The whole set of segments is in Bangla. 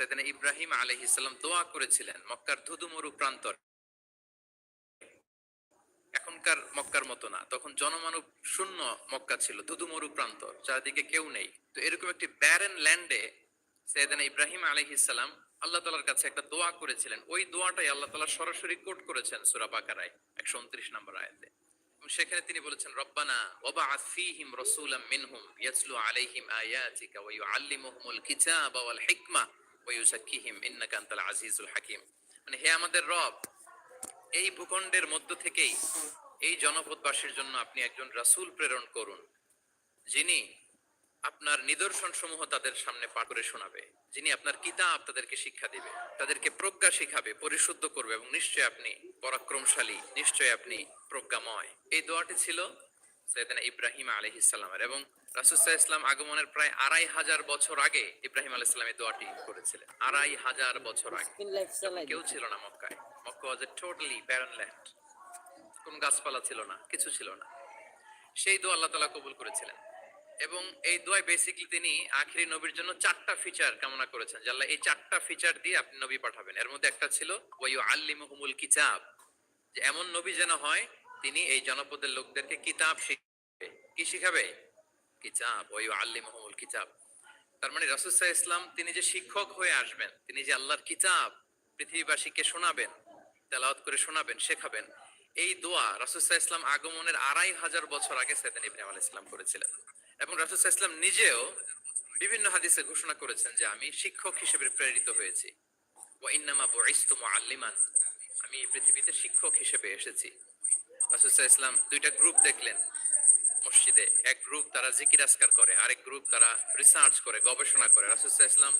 সেদিন ইব্রাহিম আলহিসাল্লাম দোয়া করেছিলেন মক্কার ধুধুমরু প্রান্তর। এখনকার মক্কার মতো না, তখন জনমানব শূন্য মক্কা ছিল, ধুধুমরু প্রান্তর, চারদিকে কেউ নেই। তো এরকম একটি ব্যারেন ল্যান্ডে সৈয়দানা ইব্রাহিম আলহিসাল্লাম আল্লাহ তালার কাছে একটা দোয়া করেছিলেন। ওই দোয়াটাই আল্লাহ তালা সরাসরি কোট করেছেন সুরা বাকারায়, একশো উনত্রিশ নম্বর আয়াতে। সেখানে তিনি বলেছেন, রব্বানা ওবা ফীহিম রাসূলাম মিনহুম ইয়াতলু আলাইহিম আয়াতিকা ওয়া ইউআল্লিমুহুমুল কিতাবা ওয়াল হিকমা। ইন্নাকা আনতাল আজিজুল হাকীম। মানে হে আমাদের রব, এই ভূখণ্ডের মধ্য থেকেই এই জনপদবাসীর জন্য আপনি একজন রাসূল প্রেরণ করুন, যিনি আপনার নিদর্শন সমূহ তাদের সামনে পাঠ করে শোনাবে, যিনি আপনার কিতাব তাদেরকে শিক্ষা দিবে, তাদেরকে প্রজ্ঞা শিখাবে, পরিশুদ্ধ করবে এবং নিশ্চয় আপনি পরাক্রমশালী, নিশ্চয় আপনি প্রজ্ঞাময়। এই দোয়াটি ছিল সৈয়দনা ইব্রাহিম আলহিসাল্লামের এবং রাসুসাহ ইসলাম আগমনের প্রায় আড়াই হাজার বছর আগে ইব্রাহিম আলাইহিস সালাম এই দোয়াটি করেছিলেন। আড়াই হাজার বছর আগে। কেউ ছিল না মক্কায়। Mecca was a totally barren land কোন গাছপালা ছিল না কিছু ছিল না। সেই দোয়া আল্লাহ তালা কবুল করেছিলেন। এবং এই দোয়ায় বেসিকলি তিনি আখিরি নবীর জন্য চারটা ফিচার কামনা করেছেন। আল্লাহ এই চারটা ফিচার দিয়ে আপনি নবী পাঠাবেন। এর মধ্যে একটা ছিল ওয়াইউ আল্লিমুহুমুল কিতাব। যে এমন নবী যেন হয় তিনি এই জনপদের লোকদেরকে কিতাব শিখাবে। কি শিখাবে? কিতাব। ওয়াইউ আল্লিমুহুমুল কিতাব। তার মানে রাসূলুল্লাহ ইসলাম তিনি যে শিক্ষক হয়ে আসবেন, তিনি যে আল্লাহর কিতাব পৃথিবীবাসীকে শোনাবেন, তেলাওয়াত করে শোনাবেন, শেখাবেন, এই দোয়া রাসূলুল্লাহ ইসলাম আগমনের আড়াই হাজার বছর আগে সাইদান ইব্রাহিম আলাইহিস সালাম করেছিলেন। এবং রাসূলুল্লাহ ইসলাম নিজেও বিভিন্ন হাদিসে ঘোষণা করেছেন যে আমি শিক্ষক হিসেবে প্রেরিত হয়েছি। ওয়া ইন্নামা বুইসতু মুআল্লিমান। আমি পৃথিবীতে শিক্ষক হিসেবে এসেছি। রাসূলুল্লাহ ইসলাম দুইটা গ্রুপ দেখলেন মসজিদে। এক গ্রুপ তারা জিকির আসকার করে, আরেক গ্রুপ তারা রিসার্চ করে, গবেষণা করে। রাসূলুল্লাহ ইসলাম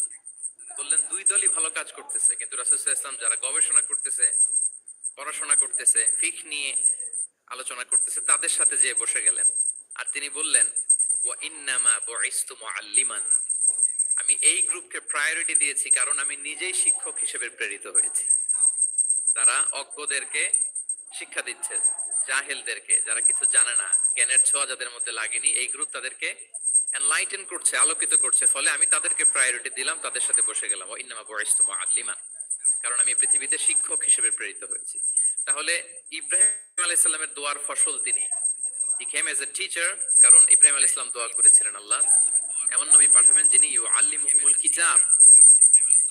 বললেন, দুই দলই ভালো কাজ করতেছে, কিন্তু রাসূলুল্লাহ ইসলাম যারা গবেষণা করতেছে, পড়াশোনা করতেছে, ফিক নিয়ে আলোচনা করতেছে, তাদের সাথে যেয়ে বসে গেলেন। আর তিনি বললেন, ওয়া ইন্নামা বুইসতু মুআল্লিমান। আমি এই গ্রুপকে প্রায়োরিটি দিয়েছি, কারণ আমি নিজেই শিক্ষক হিসেবে প্রেরিত হয়েছি। তারা অজ্ঞদেরকে শিক্ষা দিচ্ছে। জাহেলদেরকে, যারা কিছু জানে না, জ্ঞানের ছোঁয়া যাদের মধ্যে লাগেনি, এই গ্রুপ তাদেরকে এনলাইটেন করছে, আলোকিত করছে, ফলে আমি তাদেরকে প্রায়োরিটি দিলাম, তাদের সাথে বসে গেলাম। ও ইন্নামা বুইসতু মুআল্লিমান। কারণ আমি পৃথিবীতে শিক্ষক হিসেবে প্রেরিত হয়েছি। তাহলে ইব্রাহিম আলাইহিস সালামের দোয়ার ফসল তিনি। হি কেম এজ এ টিচার কারণ ইব্রাহিম আলাইহিস সালাম দোয়া করেছিলেন আল্লাহ। এমন নবী পাঠাবেন যিনি ইউ আল্লিমুহুমুল কিতাব।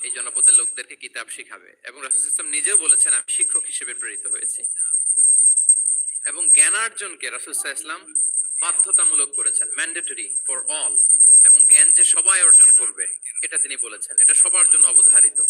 এই জনপদের লোকদেরকে কিতাব শিখাবে। এবং রাসূল ইসলাম নিজেও বলেছেন, আমি শিক্ষক হিসেবে প্রেরিত হয়েছি। এবং জ্ঞানার্জনকে রাসুলসাহ ইসলাম বাধ্যতামূলক করেছেন ম্যান্ডেটরি ফর অল এবং জ্ঞান যে সবাই অর্জন করবে, এটা তিনি বলেছেন। এটা সবার জন্য অবধারিত।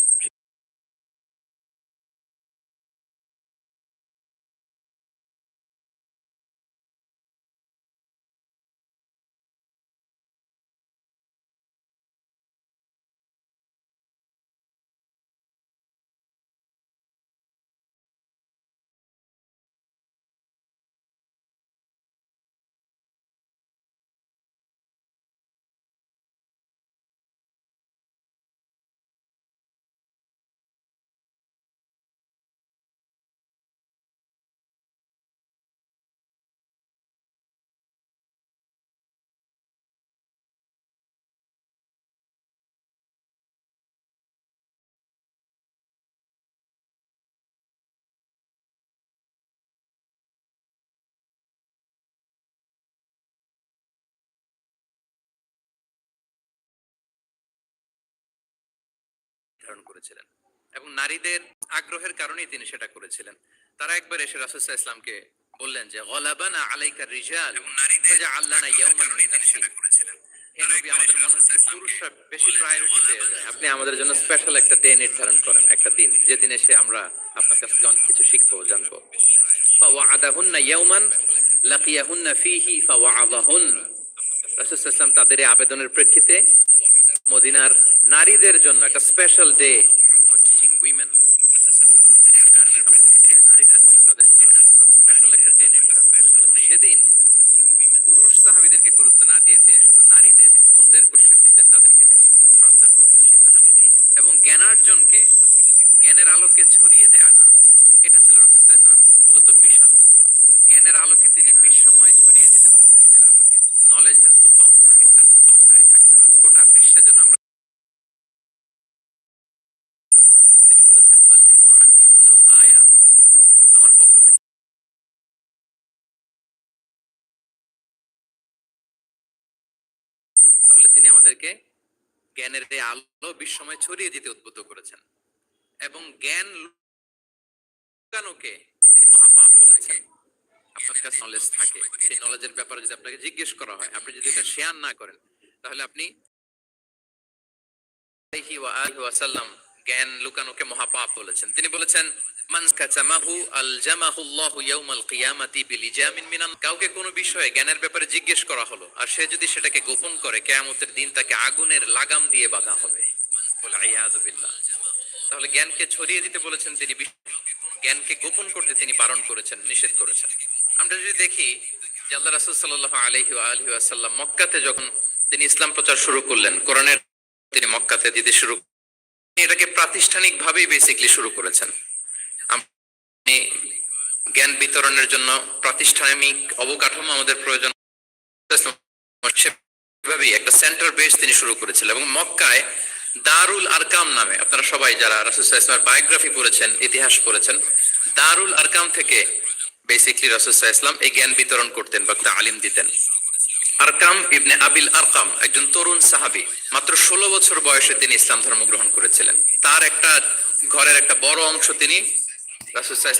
নির্ধারণ করেছিলেন এবং নারীদের আগ্রহের কারণেই তিনি সেটা করেছিলেন। তারা একবার এসে রাসূলুল্লাহ ইসলামকে বললেন যে গলাবানা আলাইকা রিজাল ফাজআলনা ইয়াওমান মিন নাফসি হে নবী আমাদের মনে হচ্ছে পুরুষরা বেশি প্রায়োরিটি পেয়ে যায়। আপনি আমাদের জন্য স্পেশাল একটা ডে নির্ধারণ করেন একটা দিন যেদিন এসে আমরা আপনার কাছ থেকে অনেক কিছু শিখব জানব। ফাওয়াদাহুন্না ইয়াওমান লাকিয়াহুন্না ফীহি ফাওয়াদাহুন তাদের এই আবেদনের প্রেক্ষিতে মদিনার নারীদের জন্য একটা স্পেশাল ডে টিচিং উইমেন এবং সেদিন পুরুষ সাহাবিদেরকে গুরুত্ব না দিয়ে তিনি শুধু নারীদের, বোনদের কোশ্চেন নিতেন, তাদেরকে তিনি পাঠদান করতেন শিক্ষাদান এবং জ্ঞানার্জনকে, জ্ঞানের আলোকে ছড়িয়ে দেওয়াটা, এটা ছিল মূলত মিশন জ্ঞানের আলোকে তিনি বিশ্বময় ছড়িয়ে দিতে নলেজ হ্যাজ নো বাউন্ডারি এটার কোনো বাউন্ডারি থাকবে না গোটা বিশ্বের জন্য আমরা সাহাবিদেরকে জ্ঞানের এই আলো বিশ্বময় ছড়িয়ে দিতে উদ্বুদ্ধ করেছেন। এবং জ্ঞান লুকানোকে তিনি মহাপাপ বলেছেন। আপনার কাছে নলেজ থাকে। সেই নলেজের ব্যাপারে যদি আপনাকে জিজ্ঞেস করা হয়, আপনি যদি এটা শেয়ার না করেন, তাহলে আপনি আলাইহি ওয়া আলিহি ওয়া সাল্লাম জ্ঞান লুকানোকে মহাপাপ বলেছেন। তিনি বলেছেন কাউকে কোনো বিষয়ে জ্ঞানের ব্যাপারে জিজ্ঞেস করা হলো, আর সে যদি সেটাকে গোপন করে, কিয়ামতের দিন তাকে আগুনের লাগাম দিয়ে বাঁধা হবে। তাহলে জ্ঞানকে ছড়িয়ে দিতে বলেছেন তিনি জ্ঞানকে গোপন করতে তিনি বারণ করেছেন, নিষেধ করেছেন। আমরা যদি দেখি যে আল্লাহ রাসূল ওয়া আলিহি মক্কাতে যখন তিনি ইসলাম প্রচার শুরু করলেন, কোরআনের তিনি মক্কাতে দিতে শুরু এটাকে প্রাতিষ্ঠানিক ভাবেই বেসিকলি শুরু করেছেন। জ্ঞান বিতরণের জন্য প্রাতিষ্ঠানিক অবকাঠামো আমাদের প্রয়োজন একটা সেন্টার বেস তিনি শুরু করেছিলেন এবং মক্কায় দারুল আরকাম নামে, আপনারা সবাই যারা রাসুসাহ ইসলামের বায়োগ্রাফি পড়েছেন, ইতিহাস পড়েছেন, দারুল আরকাম থেকে বেসিকলি রাসুসাহ ইসলাম এই জ্ঞান বিতরণ করতেন বা আলিম দিতেন। আরকাম ইবনে আবিল আরকাম, একজন তরুণ সাহাবী। মাত্র ষোলো বছর বয়সে তিনি ইসলাম ধর্ম গ্রহণ করেছিলেন। তার একটা ঘরের একটা বড় অংশ তিনি রাসুসাহ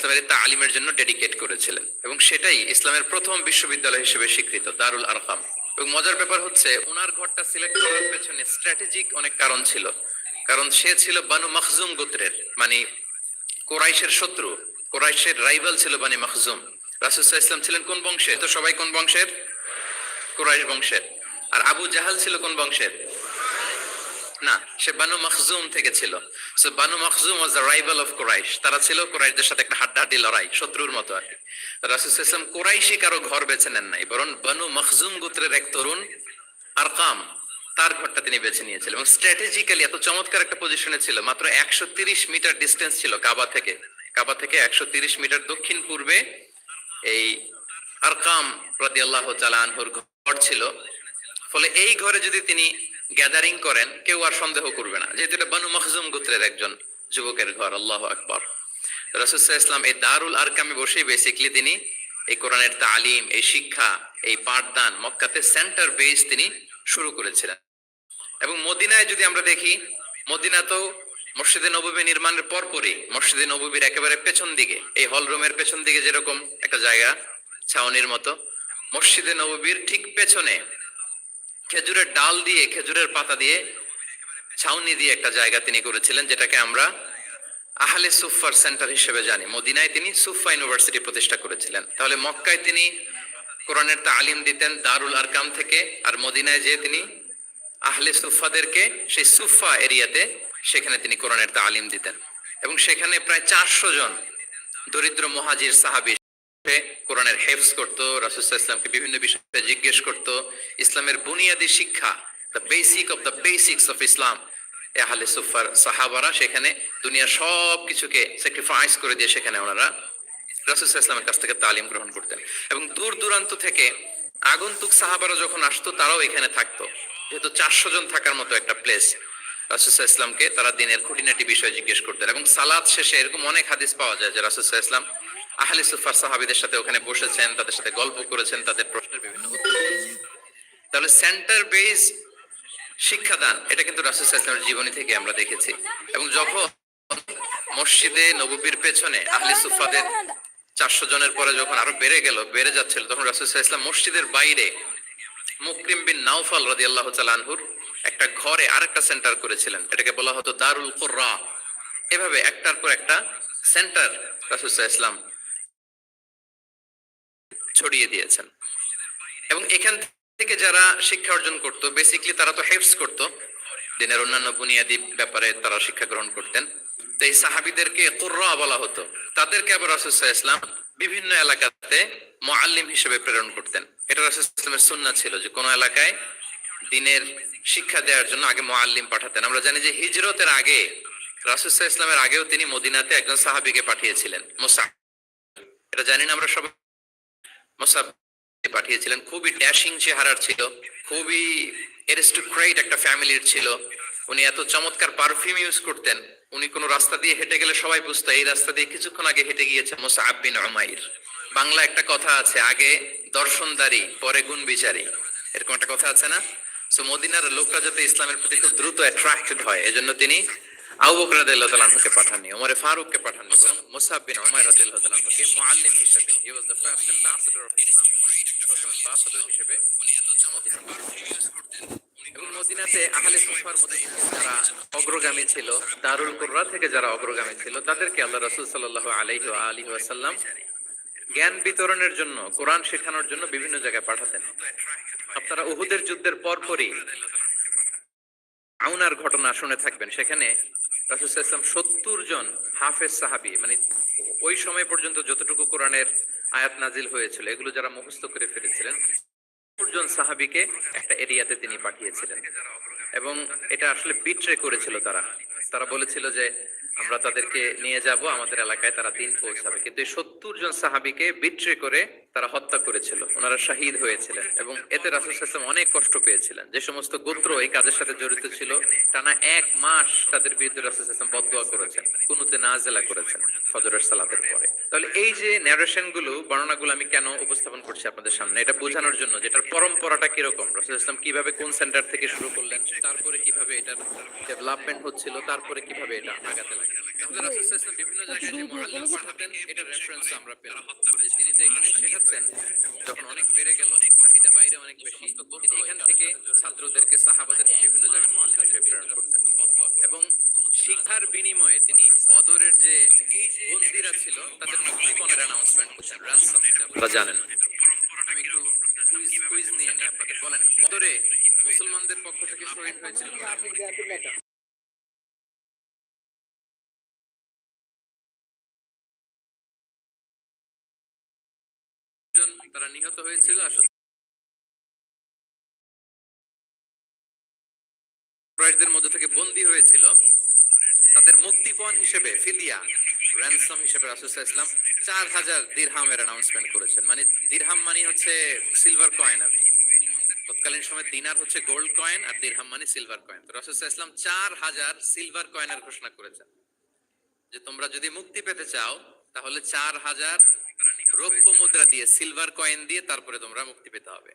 জন্য ডেডিকেট করেছিলেন। এবং সেটাই ইসলামের প্রথম বিশ্ববিদ্যালয় হিসেবে স্বীকৃত, দারুল আরকাম। এবং মজার ব্যাপার হচ্ছে, ওনার ঘরটা সিলেক্ট করার পেছনে স্ট্র্যাটেজিক অনেক কারণ ছিল। কারণ সে ছিল বানু মখজুম গোত্রের মানে কোরাইশের শত্রু। কোরাইশের রাইভাল ছিল বানি মখজুম। রাসুসাহ ইসলাম ছিলেন কোন বংশে? তো সবাই কোন বংশের? কুরাইশ বংশের। আর আবু জাহাল ছিল কোন বংশের? না, সে বানু মখজুম থেকে ছিল। So Banu Makhzum was the rival of Quraysh. তারা ছিল কুরাইশদের সাথে একটা হাড্ডাহাড্ডি লড়াই, শত্রুর মতো আর কি। রাসুল ইসলাম কুরাইশি কারও ঘর বেছে নেন নাই, বরং বানু মখজুম গোত্রের এক তরুণ, আরকাম, তার ঘরটা তিনি বেছে নিয়েছিলেন। এবং স্ট্র্যাটেজিক্যালি এত চমৎকার একটা পজিশনে ছিল, মাত্র একশো মিটার ডিস্টেন্স ছিল কাবা থেকে। কাবা থেকে একশো মিটার দক্ষিণ পূর্বে এই আরকাম রাদিয়াল্লাহু তাআলা আনহুর ঘর ছিল। ফলে এই ঘরে যদি তিনি গ্যাদারিং করেন, কেউ আর সন্দেহ করবে না। যেহেতু এটা বানু মখজুম গোত্রের একজন যুবকের ঘর, আল্লাহ আকবর। রাসুসাহ ইসলাম এই দারুল আরকামে বসেই বেসিকলি তিনি এই কোরআনের তালিম, এই শিক্ষা, এই পাঠদান মক্কাতে সেন্টার বেস তিনি শুরু করেছিলেন। এবং মদিনায় যদি আমরা দেখি মদিনা তো মসজিদে নববী নির্মাণের পরপরই মসজিদে নববীর একেবারে পেছন দিকে, এই হল রুমের পেছন দিকে যেরকম একটা জায়গা ছাউনির মতো। মসজিদে নববীর ঠিক পেছনে খেজুরের ডাল দিয়ে, খেজুরের পাতা দিয়ে, ছাউনি দিয়ে একটা জায়গা তিনি করেছিলেন, যেটাকে আমরা আহলে সুফার সেন্টার হিসেবে জানি। মদিনায় তিনি সুফা ইউনিভার্সিটি প্রতিষ্ঠা করেছিলেন। তাহলে মক্কায় তিনি কোরআনের তালিম দিতেন দারুল আরকাম থেকে, আর মদিনায় যে তিনি আহলে সুফাদেরকে সেই সুফা এরিয়াতে সেখানে তিনি কোরআনের তালিম দিতেন। এবং সেখানে প্রায় চারশো জন দরিদ্র মহাজির সাহাবি সে কোরআনের হেফস করতো রাসুসাহ ইসলামকে বিভিন্ন বিষয়ে জিজ্ঞেস করত, ইসলামের বুনিয়াদী শিক্ষা the basic of the basics of Islam এ আহলে সুফার সাহাবারা সেখানে দুনিয়ার সব কিছুকে স্যাক্রিফাইস করে দিয়ে সেখানে ওনারা রাসুসাহ ইসলামের কাছ থেকে তালিম গ্রহণ করতেন। এবং দূর দূরান্ত থেকে আগন্তুক সাহাবারা যখন আসতো, তারাও এখানে থাকতো। যেহেতু চারশো জন থাকার মতো একটা প্লেস রাসুসাহ ইসলামকে তারা দিনের খুঁটিনাটি বিষয় জিজ্ঞেস করতেন। এবং সালাদ শেষে এরকম অনেক হাদিস পাওয়া যায় যে রাসুসাহ ইসলাম আহলে সুফার সাহাবিদের সাথে ওখানে বসেছেন, তাদের সাথে গল্প করেছেন, তাদের প্রশ্নের বিভিন্ন তাহলে সেন্টার বেস শিক্ষাদান, এটা কিন্তু রাসুল জীবনী থেকে আমরা দেখেছি। এবং যখন মসজিদে নববীর পেছনে আহলে সুফাদের চারশো জনের পরে যখন আরও বেড়ে গেল, বেড়ে যাচ্ছিল, তখন রাসুল ইসলাম মসজিদের বাইরে মুকরিম বিন নাউফাল রাদি আল্লাহ আনহুর একটা ঘরে আরেকটা সেন্টার করেছিলেন। এটাকে বলা হতো দারুল কুররা। এভাবে একটার পর একটা সেন্টার রাসুল ইসলাম ছড়িয়ে দিয়েছেন। এবং এখান থেকে যারা শিক্ষা অর্জন করত বেসিকলি তারা তো হেফস করত। দিনের অন্যান্য বুনিয়াদি ব্যাপারে তারা শিক্ষা গ্রহণ করতেন। তো এই সাহাবিদেরকে কুর্রা বলা হতো। তাদেরকে আবার রাসুসাহ ইসলাম বিভিন্ন এলাকাতে মোয়াল্লিম হিসেবে প্রেরণ করতেন। এটা রাসুল ইসলামের সুন্না ছিল যে কোনো এলাকায় দিনের শিক্ষা দেওয়ার জন্য আগে মোয়াল্লিম পাঠাতেন। আমরা জানি যে হিজরতের আগে রাসুসাহ ইসলামের আগেও তিনি মদিনাতে একজন সাহাবিকে পাঠিয়েছিলেন মোসা এটা জানি না আমরা সবাই মোসাব পাঠিয়েছিলেন। খুবই ড্যাশিং চেহারার ছিল। খুবই এরিস্টোক্রেট একটা ফ্যামিলির ছিল। উনি এত চমৎকার পারফিউম ইউজ করতেন। উনি কোনো রাস্তা দিয়ে হেঁটে গেলে সবাই বুঝতো, এই রাস্তা দিয়ে কিছুক্ষণ আগে হেঁটে গিয়েছে মোসাআব বিন উমাইর। বাংলা একটা কথা আছে, আগে দর্শনদারি, পরে গুণ বিচারী। এরকম একটা কথা আছে না? সো মদিনার লোকরা যাতে ইসলামের প্রতি খুব দ্রুত অ্যাট্রাক্টেড হয়, এজন্য তিনি আবু বকর রাদিয়াল্লাহু তাআলা আনহুকে পাঠাননি, ওমরে ফারুককে পাঠাননি, বরং মুসাব বিন উমাইর রাদিয়াল্লাহু তাআলা আনহুকে মুআল্লিম হিসেবে he was the first of Islam প্রথম হিসেবে এবং মদিনাতে আহলে সুফার মধ্যে যারা অগ্রগামী ছিল, দারুল কুররা থেকে যারা অগ্রগামী ছিল, তাদেরকে আল্লাহ রাসূল সাল্লাল্লাহু আলাইহি ওয়া আলিহি ওয়াসাল্লাম জ্ঞান বিতরণের জন্য, কোরআন শেখানোর জন্য বিভিন্ন জায়গায় পাঠাতেন। আপনারা উহুদের যুদ্ধের পরপরই আউনার ঘটনা শুনে থাকবেন। সেখানে রাসূল ইসলাম সত্তর জন হাফেজ সাহাবি মানে ওই সময় পর্যন্ত যতটুকু কোরআনের আয়াত নাজিল হয়েছিল, এগুলো যারা মুখস্থ করে ফেলেছিলেন জন সাহাবীকে একটা এরিয়াতে তিনি পাঠিয়েছিলেন। এবং এটা আসলে বিট্রে করেছিল তারা। তারা বলেছিল যে আমরা তাদেরকে নিয়ে যাব, আমাদের এলাকায় তারা দিন পৌঁছাবে। কিন্তু এই সত্তর জন সাহাবীকে বিট্রে করে তারা হত্যা করেছিল, ওনারা শাহিদ হয়েছিলেন এবং এতে রাসুল ইসলাম অনেক কষ্ট পেয়েছিলেন। যে সমস্ত গোত্র এই কাজের সাথে জড়িত ছিল, টানা এক মাস তাদের বিরুদ্ধে রাসুল ইসলাম বদুয়া করেছেন, কুনুতে নাজেলা করেছেন ফজরের সালাতের পরে। তাহলে এই যে ন্যারেশনগুলো বর্ণনাগুলো আমি কেন উপস্থাপন করছি আপনাদের সামনে, এটা বোঝানোর জন্য যেটার পরম্পরাটা কীরকম? রাসুল ইসলাম কীভাবে কোন সেন্টার থেকে শুরু করলেন, তারপরে কীভাবে এটার ডেভেলপমেন্ট হচ্ছিল, তারপরে কীভাবে এটা আগাতে তাহলে রাসূল বিভিন্ন জায়গায় যে মুআল্লিম পাঠাতেন এটা রেফারেন্স আমরা পেলাম। যে তিনি তো এখানে শেখাচ্ছেন যখন অনেক বেড়ে গেল চাহিদা বাইরে অনেক বেশি। তিনি এখান থেকে ছাত্রদেরকে সাহাবাদেরকে বিভিন্ন জায়গায় মুআল্লিম হিসেবে প্রেরণ করতেন। এবং শিক্ষার বিনিময়ে তিনি বদরের যে বন্দিরা ছিল তাদের মুক্তিপণের অ্যানাউন্সমেন্ট ransom, এটা আপনারা জানেন। আমি একটু কুইজ কুইজ নিয়ে নিই আপনাদের বলেন বদরে মুসলমানদের পক্ষ থেকে শহীদ হয়েছিল জন তারা নিহত হয়েছিল কুরাইশদের মধ্যে থেকে বন্দী হয়েছিল তাদের মুক্তিপণ হিসেবে, ফিদিয়া হিসেবে ইসলাম চার হাজার দিরহামের অ্যানাউন্সমেন্ট করেছেন। মানে দিরহাম মানে হচ্ছে সিলভার কয়েন আর কি। তৎকালীন সময় দিনার হচ্ছে গোল্ড কয়েন আর দিরহাম মানে সিলভার কয়েন তো ইসলাম চার হাজার সিলভার কয়েনের ঘোষণা করেছেন। যে তোমরা যদি মুক্তি পেতে চাও, তাহলে চার হাজার রৌপ্য মুদ্রা দিয়ে সিলভার কয়েন দিয়ে তারপরে তোমরা মুক্তি পেতে হবে।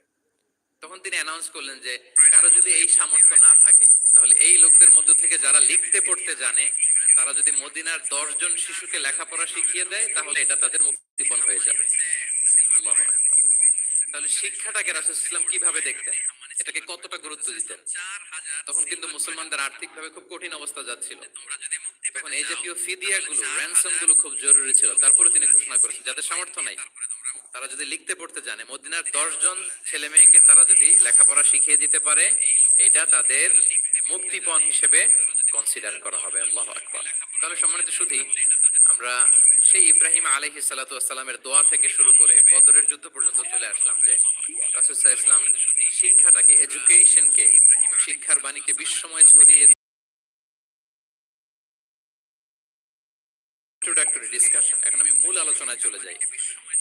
তখন তিনি অ্যানাউন্স করলেন যে, কারও যদি এই সামর্থ্য না থাকে, তাহলে এই লোকদের মধ্য থেকে যারা লিখতে পড়তে জানে, তারা যদি মদিনার দশ জন শিশুকে লেখাপড়া শিখিয়ে দেয়, তাহলে এটা তাদের মুক্তিপণ হয়ে যাবে। তাহলে শিক্ষাটাকে রাসূল ইসলাম কীভাবে দেখতেন? এটাকে কতটা গুরুত্ব দিতেন? তখন কিন্তু মুসলমানদের আর্থিকভাবে খুব কঠিন অবস্থা যাচ্ছিল। তখন এই জাতীয় খুব জরুরি ছিল। তারপরে তিনি ঘোষণা করেছেন, যাদের সামর্থ্য নাই। তারা যদি লিখতে পড়তে জানে, মদিনার ছেলে মেয়েকে তারা যদি লেখাপড়া শিখিয়ে দিতে পারে, এটা তাদের মুক্তিপণ হিসেবে কনসিডার করা হবে, আল্লাহ আকবার। তাহলে সম্মানিত শুধু আমরা সেই ইব্রাহিম আলহি সালাতামের দোয়া থেকে শুরু করে বদরের যুদ্ধ পর্যন্ত চলে আসলাম যে আলাইহি ইসলাম শিক্ষাটাকে এডুকেশনকে শিক্ষার বাণীকে বিশ্বময় ছড়িয়ে ইন্ট্রোডাক্টরি ডিসকাশন এখন আমি মূল আলোচনায় চলে যাই।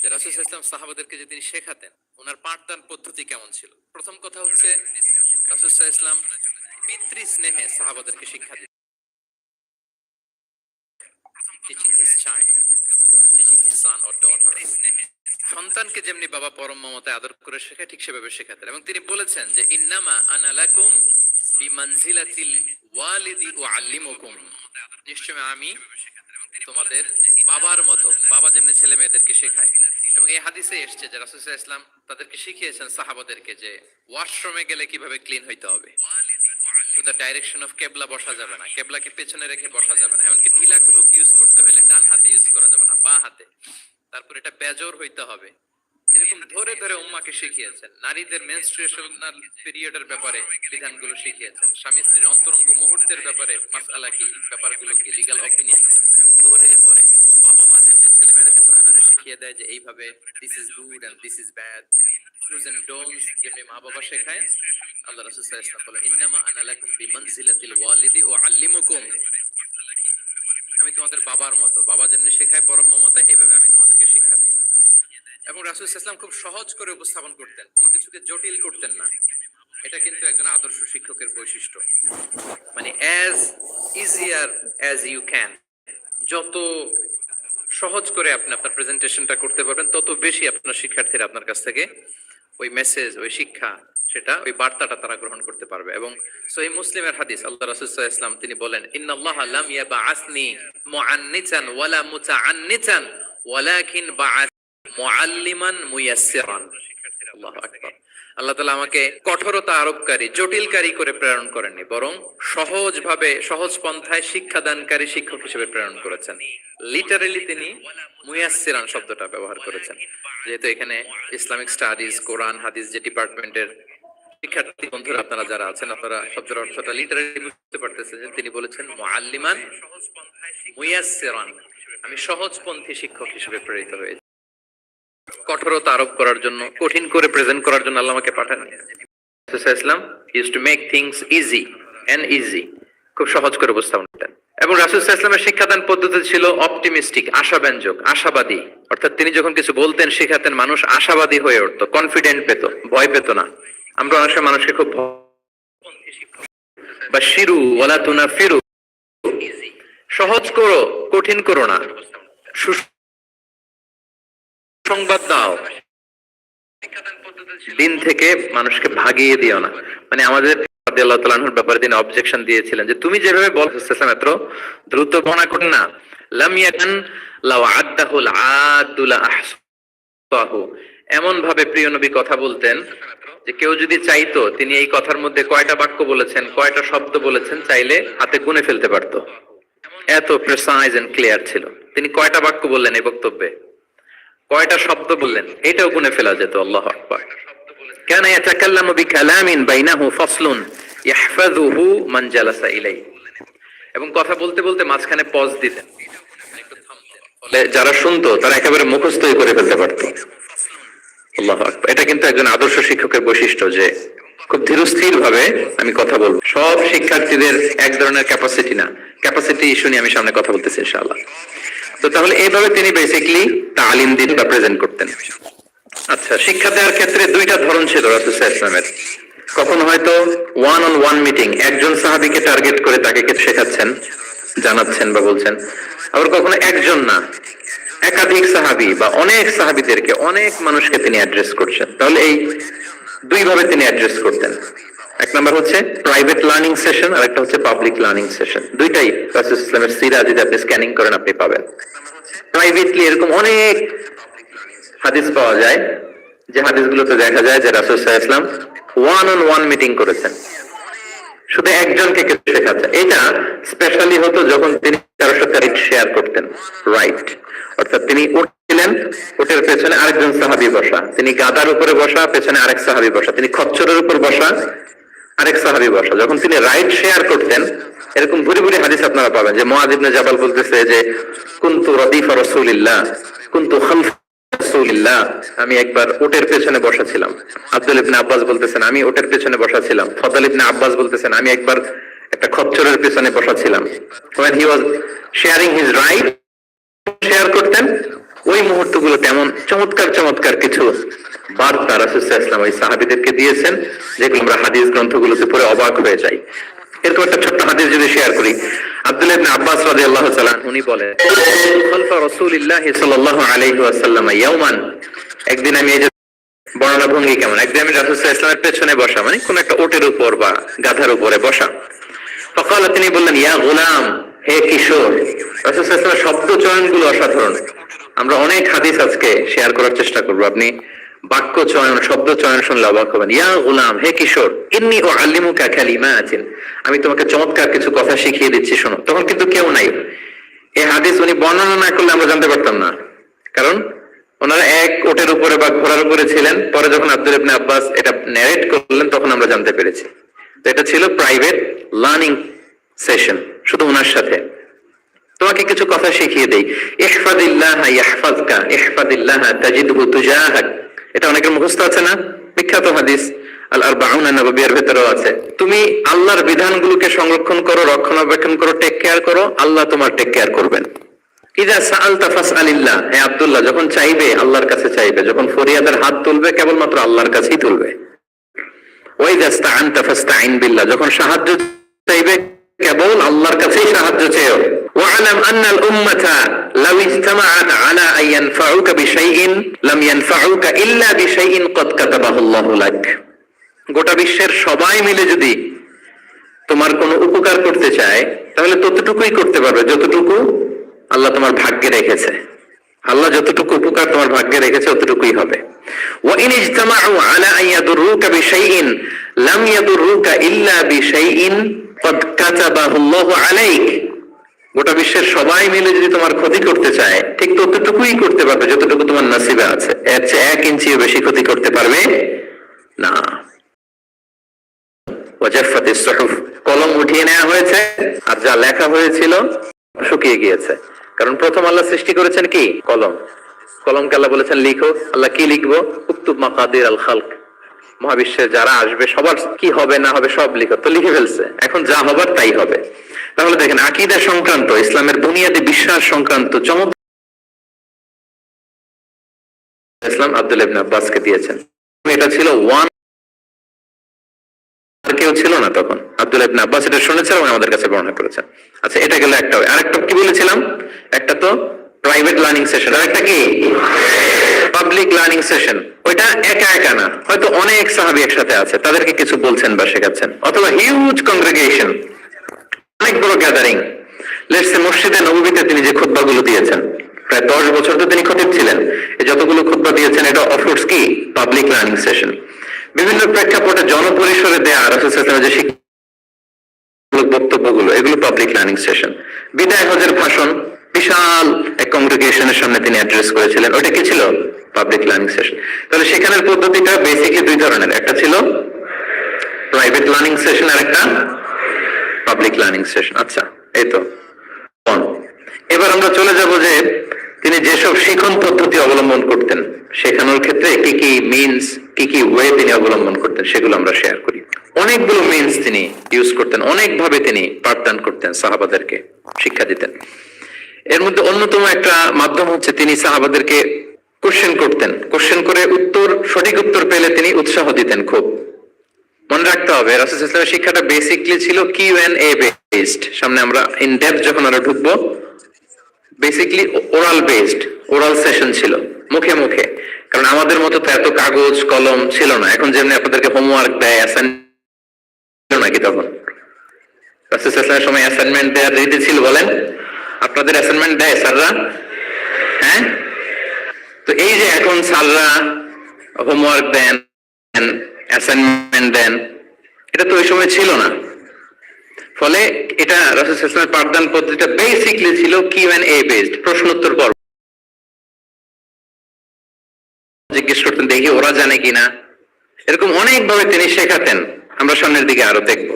যে রাসূল ইসলাম সাহাবাদেরকে যে তিনি শেখাতেন, ওনার পাঠদান পদ্ধতি কেমন ছিল? প্রথম কথা হচ্ছে, রাসূল ইসলাম পিতৃ স্নেহে সাহাবাদেরকে শিক্ষা দিতেন। Son or daughter. সন্তানকে যেমনি বাবা পরম মমতায় আদর করে শেখায়, ঠিক সেভাবে শেখাতেন। এবং তিনি বলেছেন যে, ইন্নামা আনা লাকুম বিমানজিলাতিল ওয়ালিদি উআল্লিমুকুম। নিশ্চয় আমি তোমাদের বাবার মতো, বাবা যেমনি ছেলে মেয়েদেরকে শেখায়। এবং এই হাদিসে এসছে যে রাসুল ইসলাম তাদেরকে শিখিয়েছেন সাহাবাদেরকে যে ওয়াশরুমে গেলে কীভাবে ক্লিন হইতে হবে। ডাইরেকশন অফ কেবলা বসা যাবে না, কেবলাকে পেছনে রেখে বসা যাবে না। এমনকি ঢিলাগুলো ইউজ করতে হলে ডান হাতে ইউজ করা যাবে না, বা হাতে। তারপর এটা বেজর হইতে হবে। এরকম ধরে ধরে উম্মাকে শিখিয়েছেন। নারীদের মেনস্ট্রুয়েশনাল পিরিয়ডের ব্যাপারে বিধানগুলো শিখিয়েছেন। স্বামী স্ত্রীর অন্তরঙ্গ মুহূর্তের ব্যাপারে মাসআলা কি? ব্যাপারগুলো কি? লিগ্যাল অপিনিয়ন ধরে ধরে বাবা মা যেমনি ছেলে মেয়েদেরকে ধরে ধরে শিখিয়ে দেয় যে এইভাবে this is good and this is bad dos and don'ts যেমনি মা বাবা শেখায়, আল্লাহ রাসূল সাল্লাল্লাহু আলাইহি ওয়াসাল্লাম বলেন, ইন্নামা আনা লাকুম বিমানজিলাতিল ওয়ালিদি ওয়া আল্লিমুকুম। আমি তোমাদের বাবার মতো, বাবা যেমনি শেখায় পরম মমতায়, এভাবে আমি দিই এবং রাসূল ইসলাম খুব সহজ করে উপস্থাপন করতেন। কোনো কিছুকে জটিল করতেন না। এটা কিন্তু একজন আদর্শ শিক্ষকের বৈশিষ্ট্য। মানে as easier as you can যত সহজ করে আপনি আপনার প্রেজেন্টেশনটা করতে পারবেন, তত বেশি আপনার শিক্ষার্থীরা আপনার কাছ থেকে ওই মেসেজ ওই শিক্ষা, সেটা, ওই বার্তাটা তারা গ্রহণ করতে পারবে। এবং সহি মুসলিমের হাদিস, আল্লাহ রাসূল ওয়াসাল্লাম তিনি বলেন, ইন্নাল্লাহা লাম ইয়াবআসনি মুআন্নিতান ওয়ালা মুতাআন্নিতান, ওয়ালাকিন বাআস আল্লাহু আমাকে কঠোরতা আরোপকারী, জটিলকারী করে প্রেরণ করেননি, বরং সহজভাবে, সহজ পন্থায় শিক্ষাদানকারী শিক্ষক হিসেবে প্রেরণ করেছেন। লিটারেলি তিনি শব্দটা ব্যবহার করেছেন। যেহেতু এখানে ইসলামিক স্টাডিজ, কোরআন, হাদিস যে ডিপার্টমেন্টের শিক্ষার্থী বন্ধুরা আপনারা যারা আছেন, আপনারা শব্দের অর্থটা লিটারালি বুঝতে পারতেছেন যে তিনি বলেছেন মুআল্লিমান আমি সহজপন্থী শিক্ষক হিসেবে প্রেরিত হয়েছি। কঠোরতা আরোপ করার জন্য, কঠিন করে প্রেজেন্ট করার জন্য আল্লাহ আমাকে পাঠান। Islam use to make things easy and easy খুব সহজ করে উপস্থাপন করতেন এবং রাসুল ইসলামের শিক্ষাদান পদ্ধতি ছিল অপটিমিস্টিক আশাব্যঞ্জক, আশাবাদী। অর্থাৎ তিনি যখন কিছু বলতেন, শেখাতেন, মানুষ আশাবাদী হয়ে উঠতো কনফিডেন্ট পেত, ভয় পেত না। আমরা অনেক সময় মানুষকে খুব বা শিরু ওয়ালা তুনা ফিরু সহজ করো, কঠিন করো না। সংবাদ দাও। দিন থেকে মানুষকে ভাগিয়ে দিও না। মানে আমাদের ব্যাপারে তিনি অবজেকশন দিয়েছিলেন যে, তুমি যেভাবে বলতেছেন এত দ্রুত বর্ণনা করুন না। এমন ভাবে প্রিয় নবী কথা বলতেন যে, কেউ যদি চাইতো, তিনি এই কথার মধ্যে কয়টা বাক্য বলেছেন, কয়টা শব্দ বলেছেন, চাইলে হাতে গুনে ফেলতে পারতো। এত প্রেসাইজ এন্ড ক্লিয়ার ছিল। তিনি কয়টা বাক্য বললেন এই বক্তব্যে? কয়টা শব্দ বললেন? এটাও গুনে ফেলা যেত, আল্লাহ আকবার। কেন ইয়াতাকাল্লামু বিকালামিন বাইনাহু ফাসলুন ইয়াহফাযুহু মান জালাসা ইলাই এবং কথা বলতে বলতে মাঝখানে পজ দিতেন যারা শুনতো, তারা একেবারে মুখস্থ করে ফেলতে পারত। আল্লাহ এটা কিন্তু একজন আদর্শ শিক্ষকের বৈশিষ্ট্য যে, খুব ধীরস্থির ভাবে আমি কথা বলব। সব শিক্ষার্থীদের এক ধরনের ক্যাপাসিটি না। ক্যাপাসিটি ইস্যু নিয়ে আমি সামনে কথা বলতেছি, ইনশাআল্লাহ। তো তাহলে এইভাবে তিনি বেসিকলি তালিম দিন প্রেজেন্ট করতেন। আচ্ছা শিক্ষা দেওয়ার ক্ষেত্রে দুইটা ধরন ছিল রাসুসাহ ইসলামের কখনো হয়তো ওয়ান অন ওয়ান মিটিং একজন সাহাবিকে টার্গেট করে তাকে শেখাচ্ছেন, জানাচ্ছেন বা বলছেন। আবার কখনো একজন না, একাধিক সাহাবি বা অনেক সাহাবিদেরকে অনেক মানুষকে তিনি অ্যাড্রেস করছেন। তাহলে এই দুই ভাবে তিনি অ্যাড্রেস করতেন। এক নম্বর হচ্ছে প্রাইভেট লার্নিং সেশন আর একটা হচ্ছে পাবলিক লার্নিং সেশন দুইটাই রাসুল ইসলামের সিরা যদি আপনি স্ক্যানিং করেন, আপনি পাবেন। প্রাইভেটলি এরকম অনেক হাদিস পাওয়া যায়, যে হাদিসগুলোতে দেখা যায় যে রাসুল সাহা ইসলাম ওয়ান অন ওয়ান মিটিং করেছেন। শুধু একজনকে কেউ শেখাচ্ছেন এটা স্পেশালি হতো যখন তিনি কারোর সাথে রাইট শেয়ার করতেন। রাইট অর্থাৎ তিনি উঠছিলেন উটের পেছনে আরেকজন সাহাবি বসা। তিনি গাদার উপরে বসা, পেছনে আরেক সাহাবি বসা। তিনি খচ্চরের উপর বসা। আরেক সাহাবি বসা যখন তিনি রাইট শেয়ার করতেন, এরকম ভুরি ভুরি হাদিস আপনারা পাবেন যে ইবনে জাবাল বলতেছে যে, কুনতু রদিফা রাসূলিল্লাহ, কুনতু রাসূলিল্লাহ। আমি একবার ওটের পেছনে বসা ছিলাম আব্দুল ইবনে আব্বাস বলতেছেন, আমি ওটের পেছনে বসা ছিলাম ফদল ইবনে আব্বাস বলতেছেন, আমি একবার একটা খচ্চরের পেছনে বসা ছিলাম when he was sharing his right share করতেন, ওই মুহূর্তগুলো তেমন চমৎকার চমৎকার কিছু বার্তা রাসুসাহ ইসলাম ওই সাহাবিদেরকে দিয়েছেন, যেগুলো আমরা হাদিস গ্রন্থগুলোতে পড়ে অবাক হয়ে যাই। একটা ছোট্ট হাদিস যদি শেয়ার করি আব্দুল্লাহ ইবনে আব্বাস রাদিয়াল্লাহু তাআলা উনি বলেন রাসূলিল্লাহি সাল্লাল্লাহু আলাইহি ওয়াসাল্লাম ইয়াওমান, একদিন আমি এই যে বর্ণনা ভঙ্গি কেমন, একদিন আমি পেছনে বসা মানে কোন একটা ওটের উপর বা গাধার উপরে বসা। ফকাল তিনি বললেন, ইয়া গোলাম, হে কিশোর, রাসূল সাল্লাল্লাহু আলাইহি ওয়াসাল্লামের শব্দ চয়নগুলো অসাধারণ। আমরা অনেক হাদিস আজকে শেয়ার করার চেষ্টা করব। আপনি বাক্য চয়ন, শব্দ চয়ন শুনলে অবাক হবেন। ইয়া গোলাম, হে কিশোর, ইন্নি ও আল্লিমুকা কালিমাতিন। আমি তোমাকে চমৎকার কিছু কথা শিখিয়ে দিচ্ছি, শোনো। তখন কিন্তু কেউ নাই। এই হাদিস উনি বর্ণনা না করলে আমরা জানতে পারতাম না। কারণ ওনারা এক ওটের উপরে বা ঘোড়ার উপরে ছিলেন। পরে যখন আব্দুল ইবনে আব্বাস এটা ন্যারেট করলেন, তখন আমরা জানতে পেরেছি। তো এটা ছিল প্রাইভেট লার্নিং সেশন শুধু ওনার সাথে। তোমাকে কিছু কথা শিখিয়ে দেই। ইহফাদিল্লাহ ইয়াহফাজকা, ইহফাদিল্লাহ তাজিদহু তুজাহাক। এটা অনেকের মুখস্থ আছে না? বিখ্যাত হাদিস আল আরবাউন নববিয়ার ভেতরেও আছে। তুমি আল্লাহর বিধানগুলোকে সংরক্ষণ করো, রক্ষণাবেক্ষণ করো টেক কেয়ার করো, আল্লাহ তোমার টেক কেয়ার করবেন। ইদা সাআলতা ফাসআলিল্লাহ, হে আব্দুল্লাহ, যখন চাইবে, আল্লাহর কাছে চাইবে, যখন ফরিয়াদের হাত তুলবে, কেবলমাত্র আল্লাহর কাছেই তুলবে। ওয়াইদা ইস্তাআনতা ফাস্তাইন বিল্লাহ, যখন সাহায্য চাইবে কেবল আল্লাহর কাছেই সাহায্য চেয়েও واعلم أن الأمة لو اجتمعت على أن ينفعوك بشيء لم ينفعوك إلا بشيء قد كتبه الله لك গোটা বিশ্বের সবাই মিলে যদি তোমার কোনো উপকার করতে চায় তাহলে ততটুকুই করতে পারবে যতটুকু আল্লাহ তোমার ভাগ্যে রেখেছে আল্লাহ যতটুকু উপকার তোমার ভাগ্যে রেখেছে ততটুকুই হবে وإن اجتمعوا على أن يضروك بشيء لم يضروك إلا بشيء গোটা বিশ্বের সবাই মিলে যদি তোমার ক্ষতি করতে চায়, ঠিক ততটুকুই করতে পারবে, যতটুকু তোমার নাসিবে আছে। এর চেয়ে এক ইঞ্চিও বেশি ক্ষতি করতে পারবে না। কলম উঠিয়ে নেওয়া হয়েছে, আর যা লেখা হয়েছিল শুকিয়ে গিয়েছে। কারণ প্রথম আল্লাহ সৃষ্টি করেছেন কি? কলম। কলমকে আল্লাহ বলেছেন, লিখো। আল্লাহ কি লিখব? উক্তুব মাকাদির আল খালক মহাবিশ্বে যারা আসবে, সবার কি হবে না হবে সব লিখো তো লিখে ফেলছে। এখন যা হবার তাই হবে। তাহলে দেখেন, আকিদা সংক্রান্ত, ইসলামের বুনিয়াদী বিশ্বাস সংক্রান্ত চমৎকার ইসলাম আব্দুল ইবনে আব্বাসকে দিয়েছেন। এটা ছিল ওয়ান কেউ ছিল না তখন। আব্দুল ইবনে আব্বাস এটা এবং আমাদের কাছে বর্ণনা করেছেন। আচ্ছা এটা গেল একটা আরেকটা কি বলেছিলাম? একটা তো প্রাইভেট লার্নিং সেশন আর একটা কি? পাবলিক লার্নিং সেশন ওইটা একা একা না। হয়তো অনেক সাহাবি একসাথে আছে। তাদেরকে কিছু বলছেন বা শেখাচ্ছেন। অথবা হিউজ কংগ্রেগেশন অনেক বড় গ্যাদারিং লেটসে মসজিদে নবীতে তিনি যে খুতবাগুলো দিয়েছেন। প্রায় দশ বছর তো তিনি খতিব ছিলেন। যতগুলো খুতবা দিয়েছেন, এটা অফকোর্স কি? পাবলিক লার্নিং সেশন বিভিন্ন প্রেক্ষাপটে জনপরিসরে দেয়া রাসূলের যে শিক্ষামূলক বক্তব্যগুলো, এগুলো পাবলিক লার্নিং সেশন বিদায় হজের ভাষণ, বিশাল কংগ্রেগেশনের সামনে তিনি অ্যাড্রেস করেছিলেন। ওটা কি ছিল? পাবলিক লার্নিং সেশন তাহলে সেখানের পদ্ধতিটা বেসিকলি দুই ধরনের। একটা ছিল প্রাইভেট লার্নিং সেশন আর একটা পাবলিক লার্নিং সেশন আচ্ছা এই তো। এবার আমরা চলে যাব যে তিনি যেসব শিখন পদ্ধতি অবলম্বন করতেন, শেখানোর ক্ষেত্রে কি কি মিনস কি কি ওয়ে তিনি অবলম্বন করতেন, সেগুলো আমরা শেয়ার করি। অনেকগুলো মিনস তিনি ইউজ করতেন, অনেকভাবে তিনি পাঠদান করতেন, সাহাবাদেরকে শিক্ষা দিতেন। এর মধ্যে অন্যতম একটা মাধ্যম হচ্ছে তিনি সাহাবাদেরকে কোশ্চেন করতেন। কোশ্চেন করে উত্তর, সঠিক উত্তর পেলে তিনি উৎসাহ দিতেন খুব। মনে রাখতে হবে, রাসুল ইসলামের শিক্ষাটা বেসিকলি ছিল কিউ এন এ বেসড সামনে আমরা ইন ডেপথ যখন আমরা ঢুকবো basically oral based oral session ছিল, মুখে মুখে। কারণ আমাদের মতো তো এত কাগজ, কলম ছিল না। এখন যেমনি আপনাদেরকে হোমওয়ার্ক দেয় অ্যাসাইনমেন্ট নাকি তখন? রাসুল সময় অ্যাসাইনমেন্ট দেওয়ার রীতি ছিল বলেন আপনাদের অ্যাসাইনমেন্ট দেয় স্যাররা? হ্যাঁ? তো এই যে এখন স্যাররা হোমওয়ার্ক দেন অ্যাসাইনমেন্ট দেন, এটা তো ওই সময় ছিল না। ফলে এটা রাসুলের পাঠদান পদ্ধতিটা বেসিকলি ছিল কিউ এন্ড এ বেসড প্রশ্নোত্তর পর্ব। জিজ্ঞেস করতেন, দেখি ওরা জানে কিনা? এরকম অনেক ভাবে তিনি শেখাতেন। আমরা সামনের দিকে আরও দেখব।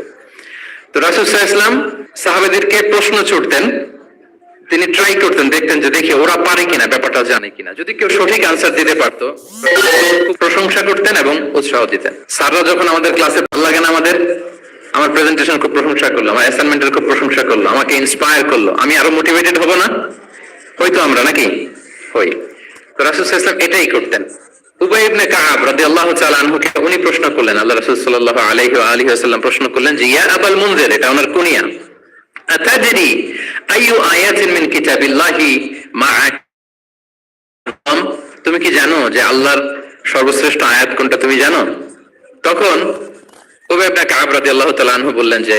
তো রাসুল ইসলাম সাহাবেদেরকে প্রশ্ন ছুটতেন তিনি ট্রাই করতেন, দেখতেন যে দেখি ওরা পারে কিনা, ব্যাপারটা জানে কিনা। যদি কেউ সঠিক আনসার দিতে পারতো প্রশংসা করতেন এবং উৎসাহ দিতেন। স্যাররা যখন আমাদের ক্লাসে ভালো লাগে না আমাদের, আমার প্রেজেন্টেশন খুব প্রশংসা করল, আমার অ্যাসাইনমেন্টের খুব প্রশংসা করল, আমাকে ইন্সপায়ার করল। আমি আরও মোটিভেটেড হব না? হয়তো আমরা নাকি? হই। তো রাসুল ইসলাম এটাই করতেন। উবাই ইবনে কাআব রাদিয়াল্লাহু তাআলা আনহুকে উনি প্রশ্ন করলেন, আল্লাহ রাসূল সাল্লাল্লাহু আলাইহি ওয়া আলিহি প্রশ্ন করলেন যে, ইয়া আবাল মুনজির, এটা ওনার কুনিয়া। আতাদরি آيات من كتاب الله معك তুমি কি জানো যে আল্লাহর সর্বশ্রেষ্ঠ আয়াত কোনটা তুমি জানো? তখন ওবে আপনাকে আবরাদি আল্লাহ তাআলা বললেন যে